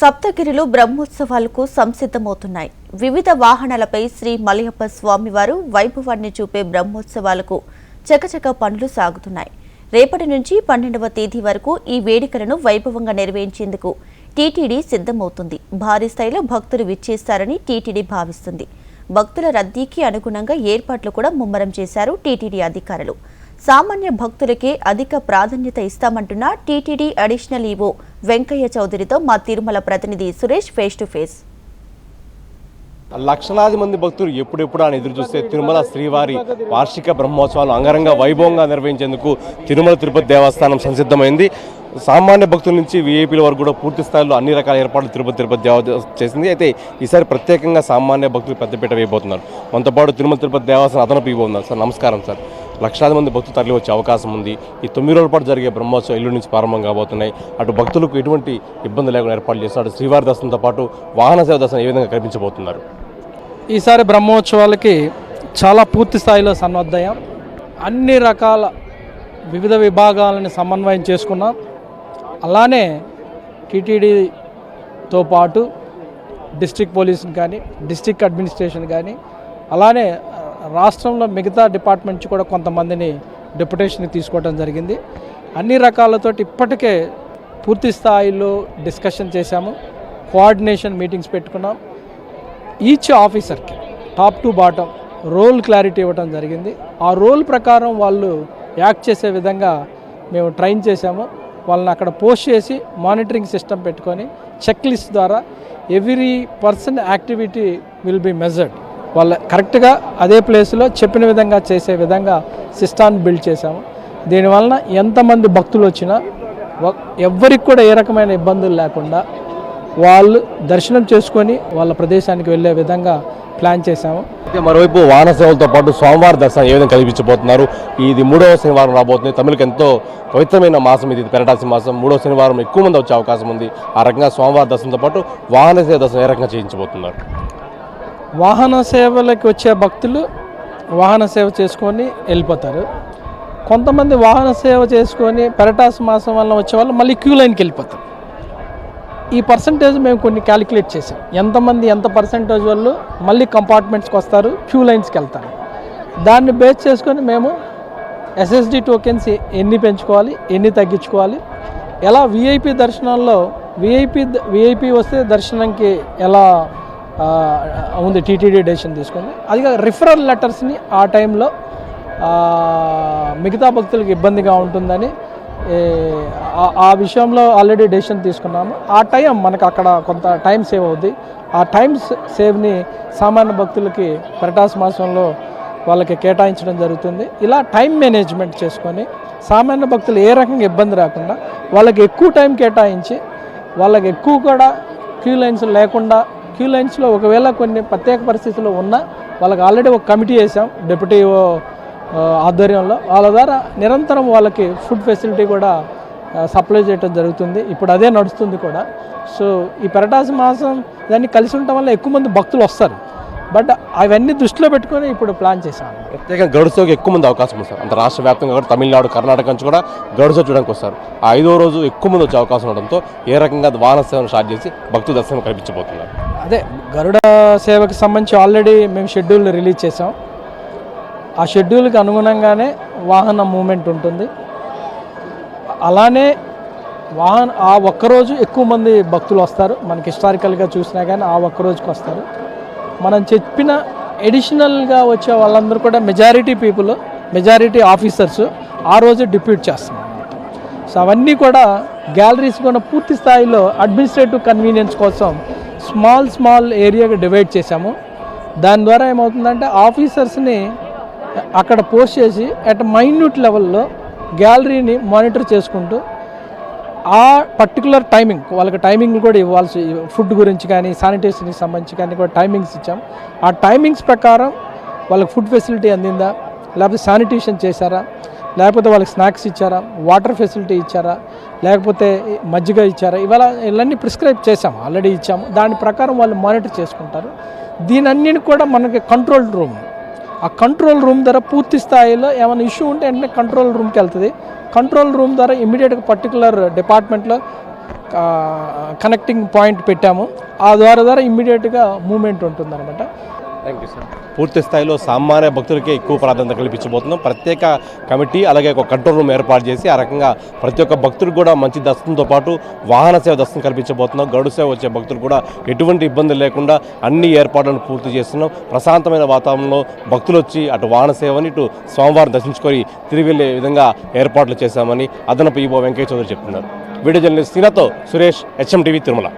సప్తగిరిలో బ్రహ్మోత్సవాలకు సంసిద్ధమవుతున్నాయి. వివిధ వాహనాలపై శ్రీ మలయప్ప స్వామివారు వైభవాన్ని చూపే బ్రహ్మోత్సవాలకు చకచక పనులు సాగుతున్నాయి. రేపటి నుంచి పన్నెండవ తేదీ వరకు ఈ వేడుకలను వైభవంగా నిర్వహించేందుకు టీటీడీ సిద్ధమవుతుంది. భారీ స్థాయిలో భక్తులు విచ్చేస్తారని టీటీడీ భావిస్తుంది. భక్తుల రద్దీకి అనుగుణంగా ఏర్పాట్లు కూడా ముమ్మరం చేశారు టీటీడీ అధికారులు. సామాన్య భక్తులకే అధిక ప్రాధాన్యత ఇస్తామంటున్న టీటీడీ అడిషనల్ ఈవో వెంకయ్య చౌదరితో మా తిరుమల ప్రతినిధి సురేష్ ఫేస్ టు ఫేస్ లక్షలాది మంది భక్తులు ఎప్పుడెప్పుడు అని ఎదురు చూస్తే తిరుమల శ్రీవారి వార్షిక బ్రహ్మోత్సవాలు అంగరంగ వైభవంగా నిర్వహించేందుకు తిరుమల తిరుపతి దేవస్థానం సంసిద్ధమైంది. సామాన్య భక్తుల నుంచి వీఐపీల వరకు కూడా పూర్తి స్థాయిలో అన్ని రకాల ఏర్పాట్లు తిరుపతి తిరుపతి దేవ చేసింది. అయితే ఈసారి ప్రత్యేకంగా సామాన్య భక్తులు పెద్దపీట వేయబోతున్నారు. మనతో పాటు తిరుమల తిరుపతి దేవస్థానం అదనపు ఇవ్వబోతున్నారు సార్ నమస్కారం సార్. లక్షలాది మంది భక్తులు తరలి వచ్చే అవకాశం ఉంది. ఈ తొమ్మిది రోజుల పాటు జరిగే బ్రహ్మోత్సవం ఇల్లు నుంచి ప్రారంభం కాబోతున్నాయి. అటు భక్తులకు ఎటువంటి ఇబ్బంది లేకుండా ఏర్పాటు చేస్తున్నారు శ్రీవారి దర్శనంతో పాటు వాహన సేవ దర్శనం ఏ విధంగా కల్పించబోతున్నారు ఈసారి బ్రహ్మోత్సవాలకి చాలా పూర్తి స్థాయిలో సన్నద్ధయం అన్ని రకాల వివిధ విభాగాలని సమన్వయం చేసుకున్నాం. అలానే టీటీడీతో పాటు డిస్ట్రిక్ట్ పోలీసుని కానీ డిస్ట్రిక్ట్ అడ్మినిస్ట్రేషన్ కానీ అలానే రాష్ట్రంలో మిగతా డిపార్ట్మెంట్ నుంచి కూడా కొంతమందిని డెప్యుటేషన్కి తీసుకోవడం జరిగింది. అన్ని రకాలతోటి ఇప్పటికే పూర్తి స్థాయిలో డిస్కషన్ చేశాము. కోఆర్డినేషన్ మీటింగ్స్ పెట్టుకున్నాం. ఈచ్ ఆఫీసర్కి top to bottom role clarity ఇవ్వడం జరిగింది. ఆ రోల్ ప్రకారం వాళ్ళు యాక్ట్ చేసే విధంగా మేము ట్రైన్ చేశాము. వాళ్ళని అక్కడ పోస్ట్ చేసి మానిటరింగ్ సిస్టమ్ పెట్టుకొని చెక్ లిస్ట్ ద్వారా every person activity will be measured. వాళ్ళ కరెక్ట్గా అదే ప్లేస్లో చెప్పిన విధంగా చేసే విధంగా సిస్టాన్ని బిల్డ్ చేశాము. దీనివలన ఎంతమంది భక్తులు వచ్చినా వ- ఎవ్వరికి కూడా ఏ రకమైన ఇబ్బందులు లేకుండా వాళ్ళు దర్శనం చేసుకొని వాళ్ళ ప్రదేశానికి వెళ్ళే విధంగా ప్లాన్ చేశాము. మరోవైపు వాహన సేవలతో పాటు స్వామివారి దర్శనం ఏ విధంగా కల్పించబోతున్నారు ఇది మూడవ శనివారం రాబోతుంది. తమిళకి ఎంతో పవిత్రమైన మాసం ఇది. పెరటాసి మాసం మూడవ శనివారం ఎక్కువ మంది వచ్చే అవకాశం ఉంది. ఆ రకంగా స్వామివారి దర్శనంతో పాటు వాహన సేవ దర్శనం ఏ రకంగా చేయించబోతున్నారు? వాహన సేవలకు వచ్చే భక్తులు వాహన సేవ చేసుకొని వెళ్ళిపోతారు. కొంతమంది వాహన సేవ చేసుకొని పెరటాస్ మాసం వల్ల వచ్చే వాళ్ళు మళ్ళీ క్యూ లైన్కి వెళ్ళిపోతారు. ఈ పర్సంటేజ్ మేము కొన్ని క్యాలిక్యులేట్ చేసాం ఎంతమంది ఎంత పర్సంటేజ్ వాళ్ళు మళ్ళీ కంపార్ట్మెంట్స్కి వస్తారు క్యూ లైన్స్కి వెళ్తారు. దాన్ని బేస్ చేసుకొని మేము ఎస్ఎస్డి టోకెన్స్ ఎన్ని పెంచుకోవాలి ఎన్ని తగ్గించుకోవాలి ఎలా విఐపి దర్శనాల్లో విఐపి విఐపి వస్తే దర్శనంకి ఎలా ఉంది టీటీడీ డెసిషన్ తీసుకుంది అది రిఫరల్ లెటర్స్ని ఆ టైంలో మిగతా భక్తులకు ఇబ్బందిగా ఉంటుందని ఆ- ఆ విషయంలో ఆల్రెడీ డెసిషన్ తీసుకున్నాము. ఆ టైం మనకు అక్కడ కొంత టైం సేవ్ అవుద్ది. ఆ టైం సేవ్ని సామాన్య భక్తులకి ప్రటాస్ మాసంలో వాళ్ళకి కేటాయించడం జరుగుతుంది. ఇలా టైం మేనేజ్మెంట్ చేసుకొని సామాన్య భక్తులు ఏ రకంగా ఇబ్బంది రాకుండా వాళ్ళకి ఎక్కువ టైం కేటాయించి వాళ్ళకి ఎక్కువ కూడా క్యూ లైన్స్ లేకుండా క్యూ లైన్స్లో ఒకవేళ కొన్ని ప్రత్యేక పరిస్థితుల్లో ఉన్నా వాళ్ళకి ఆల్రెడీ ఒక కమిటీ వేసాం డిప్యూటీ ఆధ్వర్యంలో. వాళ్ళ ద్వారా నిరంతరం వాళ్ళకి ఫుడ్ ఫెసిలిటీ కూడా సప్లై చేయడం జరుగుతుంది. ఇప్పుడు అదే నడుస్తుంది కూడా. సో ఈ పెరటాసి మాసం దాన్ని కలిసి ఉండటం వల్ల ఎక్కువ మంది భక్తులు వస్తారు. బట్ అవన్నీ దృష్టిలో పెట్టుకొని ఇప్పుడు ప్లాన్ చేశాను. ప్రత్యేకంగా గడుసోకి ఎక్కువ మంది అవకాశం ఉంది సార్ అంత రాష్ట్ర వ్యాప్తంగా కూడా తమిళనాడు కర్ణాటక నుంచి కూడా గడుసో చూడడానికి వస్తారు. ఆ ఐదో రోజు ఎక్కువ మంది వచ్చే అవకాశం ఉండడంతో ఏ రకంగా వాహన సేవను స్టార్ట్ చేసి భక్తు దర్శనం కల్పించబోతున్నారు? అదే గరుడ సేవకి సంబంధించి ఆల్రెడీ మేము షెడ్యూల్ రిలీజ్ చేసాం ఆ షెడ్యూల్కి అనుగుణంగానే వాహన మూమెంట్ ఉంటుంది. అలానే వాహన ఆ ఒక్కరోజు ఎక్కువ మంది భక్తులు వస్తారు. మనకి హిస్టారికల్గా చూసినా కానీ ఆ ఒక్క రోజుకి వస్తారు. మనం చెప్పిన ఎడిషనల్గా వచ్చే వాళ్ళందరూ కూడా మెజారిటీ పీపుల్ మెజారిటీ ఆఫీసర్స్ ఆ రోజు డిప్యూట్ చేస్తున్నాం సో అవన్నీ కూడా గ్యాలరీస్ కూడా పూర్తి స్థాయిలో అడ్మినిస్ట్రేటివ్ కన్వీనియన్స్ కోసం స్మాల్ స్మాల్ ఏరియాగా డివైడ్ చేశాము. దాని ద్వారా ఏమవుతుందంటే ఆఫీసర్స్ని అక్కడ పోస్ట్ చేసి అట్ మైన్యూట్ లెవెల్లో గ్యాలరీని మానిటర్ చేసుకుంటూ ఆ పర్టికులర్ టైమింగ్ వాళ్ళకి టైమింగ్ కూడా ఇవ్వాల్సి ఫుడ్ గురించి కానీ శానిటేషన్కి సంబంధించి కానీ కూడా టైమింగ్స్ ఇచ్చాం. ఆ టైమింగ్స్ ప్రకారం వాళ్ళకి ఫుడ్ ఫెసిలిటీ అందిందా? లేకపోతే శానిటేషన్ చేశారా? లేకపోతే వాళ్ళకి స్నాక్స్ ఇచ్చారా? వాటర్ ఫెసిలిటీ ఇచ్చారా? లేకపోతే మజ్జిగ ఇచ్చారా? ఇవాళ ఇవన్నీ ప్రిస్క్రైబ్ చేసాం ఆల్రెడీ ఇచ్చాము. దాని ప్రకారం వాళ్ళు మానిటర్ చేసుకుంటారు. దీని అన్నిటిని కూడా మనకి కంట్రోల్ రూమ్ ఆ కంట్రోల్ రూమ్ ద్వారా పూర్తి స్థాయిలో ఏమైనా ఇష్యూ ఉంటే వెంటనే కంట్రోల్ రూమ్కి వెళ్తుంది. కంట్రోల్ రూమ్ ద్వారా ఇమీడియట్గా పర్టికులర్ డిపార్ట్మెంట్లో కనెక్టింగ్ పాయింట్ పెట్టాము. ఆ ద్వారా ద్వారా ఇమ్మీడియట్గా మూమెంట్ ఉంటుందన్నమాట. పూర్తి స్థాయిలో సామాన్య భక్తులకే ఎక్కువ ప్రాధాన్యత కల్పించబోతున్నాం. ప్రత్యేక కమిటీ అలాగే ఒక కంట్రోల్ రూమ్ ఏర్పాటు చేసి ఆ రకంగా ప్రతి ఒక్క భక్తుడికి కూడా మంచి దర్శనంతో పాటు వాహన సేవ దర్శనం కల్పించబోతున్నాం. గరుడు సేవ వచ్చే భక్తులు కూడా ఎటువంటి ఇబ్బందులు లేకుండా అన్ని ఏర్పాట్లను పూర్తి చేస్తున్నాం. ప్రశాంతమైన వాతావరణంలో భక్తులు వచ్చి అటు వాహన సేవని ఇటు స్వామివారిని దర్శించుకొని తిరిగి వెళ్ళే విధంగా ఏర్పాట్లు చేశామని అదనపు ఈవో వెంకయ్య చౌదరి చెప్తున్నారు. వీడియో జర్నలిస్ట్ సీనాతో సురేష్ హెచ్ఎం టీవీ తిరుమల.